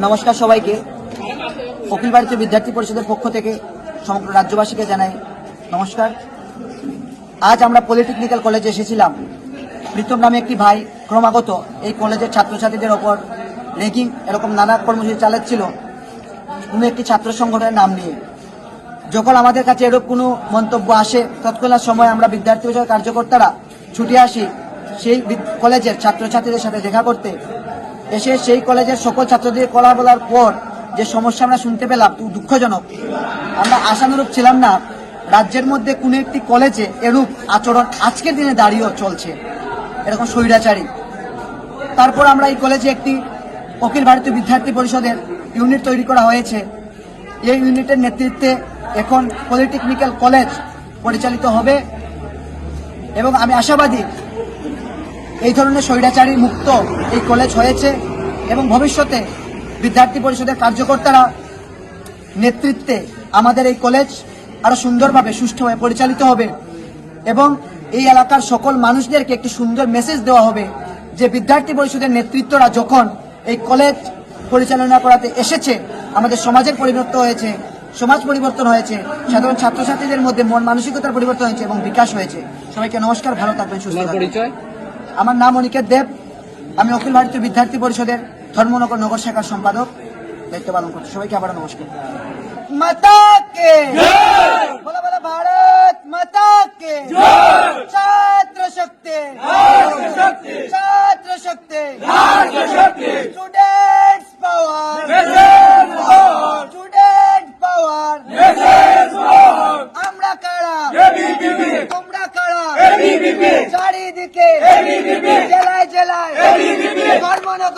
নমস্কার সবাইকে। অখিল ভারতীয় বিদ্যার্থী পরিষদের পক্ষ থেকে সমগ্র রাজ্যবাসীকে জানাই নমস্কার। আজ আমরা পলিটেকনিক্যাল কলেজে এসেছিলাম। প্রীতম নামে একটি ভাই ক্রমাগত এই কলেজের ছাত্রছাত্রীদের ওপর রেগিং, এরকম নানা কর্মসূচি চালাচ্ছিল। কোনো একটি ছাত্র সংগঠনের নাম নিয়ে। যখন আমাদের কাছে এরকম কোনো মন্তব্য আসে, তৎক্ষণাৎ সময় আমরা বিদ্যার্থী কার্যকর্তারা ছুটে আসি সেই কলেজের ছাত্রছাত্রীদের সাথে দেখা করতে। এসে সেই কলেজের সকল ছাত্রদের কলা বলার পর যে সমস্যা আমরা শুনতে পেলাম দুঃখজনক। আমরা আশানুরূপ ছিলাম না, রাজ্যের মধ্যে কোনো একটি কলেজে এরূপ আচরণ আজকের দিনে দাঁড়িয়েও চলছে। এরকম স্বৈরাচারী। তারপর আমরা এই কলেজে একটি অখিল ভারতীয় বিদ্যার্থী পরিষদের ইউনিট তৈরি করা হয়েছে। এই ইউনিটের নেতৃত্বে এখন পলিটেকনিক্যাল কলেজ পরিচালিত হবে। এবং আমি আশাবাদী এই ধরনের স্বৈরাচারী মুক্ত এই কলেজ হয়েছে এবং ভবিষ্যতে বিদ্যার্থী পরিষদের কার্যকর্তারা নেতৃত্বে আমাদের এই কলেজ আরও সুন্দরভাবে সুষ্ঠুভাবে পরিচালিত হবে এবং এই এলাকার সকল মানুষদেরকে একটি সুন্দর মেসেজ দেওয়া হবে যে বিদ্যার্থী পরিষদের নেতৃত্বরা যখন এই কলেজ পরিচালনা করাতে এসেছে আমাদের সমাজের পরিবর্তন হয়েছে সমাজ পরিবর্তন হয়েছে সাধারণ ছাত্রছাত্রীদের মধ্যে মন মানসিকতার পরিবর্তন হয়েছে এবং বিকাশ হয়েছে। সবাইকে নমস্কার ভালো থাকবেন সুস্থ পরিচয়? আমার নাম অনিকেত দেব। আমি অখিল ভারতীয় বিদ্যার্থী পরিষদের ধর্মনগর নগর শাখার সম্পাদক। দায়িত্ব পালন করছি। সবাইকে আবার নমস্কার। মাতা কে বলো বলো ভারত মাতা কে ছাত্র শক্তি ছাত্র শক্তি স্টুডেন্টস পাওয়ার! স্টুডেন্ট পাওয়ার! আমরা কারা? তোমরা চারিদিকে জেলায় জেলায় বলো